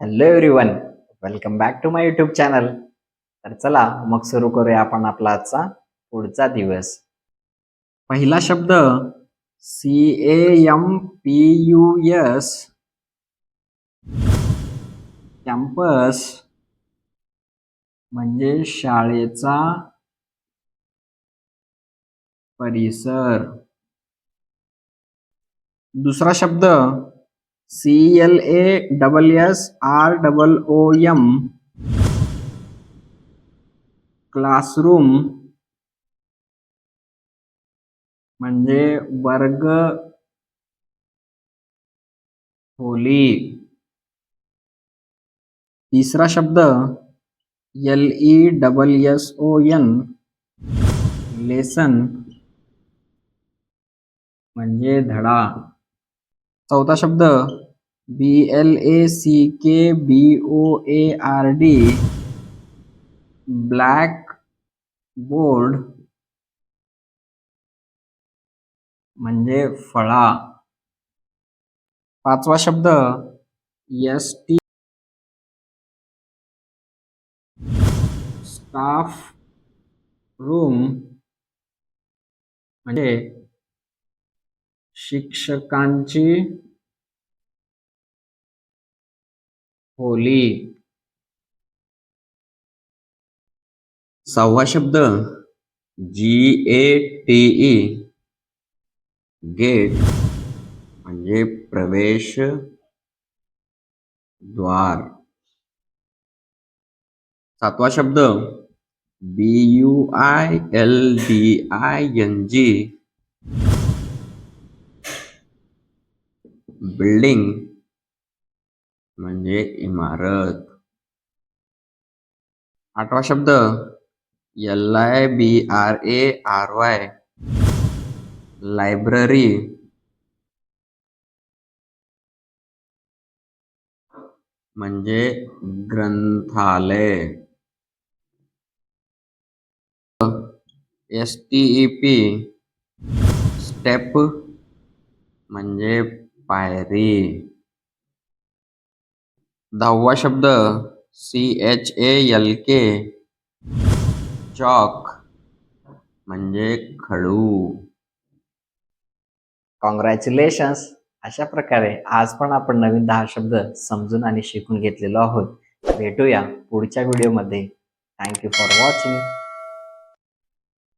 Hello everyone welcome back to my YouTube channel तर चला मग सुरू करूया आपण आपला आजचा पुढचा दिवस. पहिला शब्द C A M P U S campus म्हणजे शाळेचा परिसर. दुसरा शब्द C L A double S R double O M classroom म्हणजे वर्ग खोली. तीसरा शब्द L E double S O N lesson म्हणजे धडा. चौथा शब्द B L A C K B O A R D black board म्हणजे फळा. पाचवा शब्द एस टी स्टाफ रूम म्हणजे शिक्षकांची खोली सहावा शब्द. G A T E. Gate म्हणजे प्रवेश द्वार. सातवा शब्द. B U I L D I N G. Building. म्हणजे इमारत. आठवा शब्द. L I B R A R Y library म्हणजे ग्रंथालय. S T E P step म्हणजे पायरी. दहावा शब्द C H A L K chalk म्हणजे खडू. कॉंग्रॅच्युलेशन्स अशा प्रकारे आज पण आपण नवीन दहा शब्द समजून आणि शिकून घेतलेलो आहोत. भेटूया पुढच्या व्हिडिओमध्ये थँक्यू फॉर वॉचिंग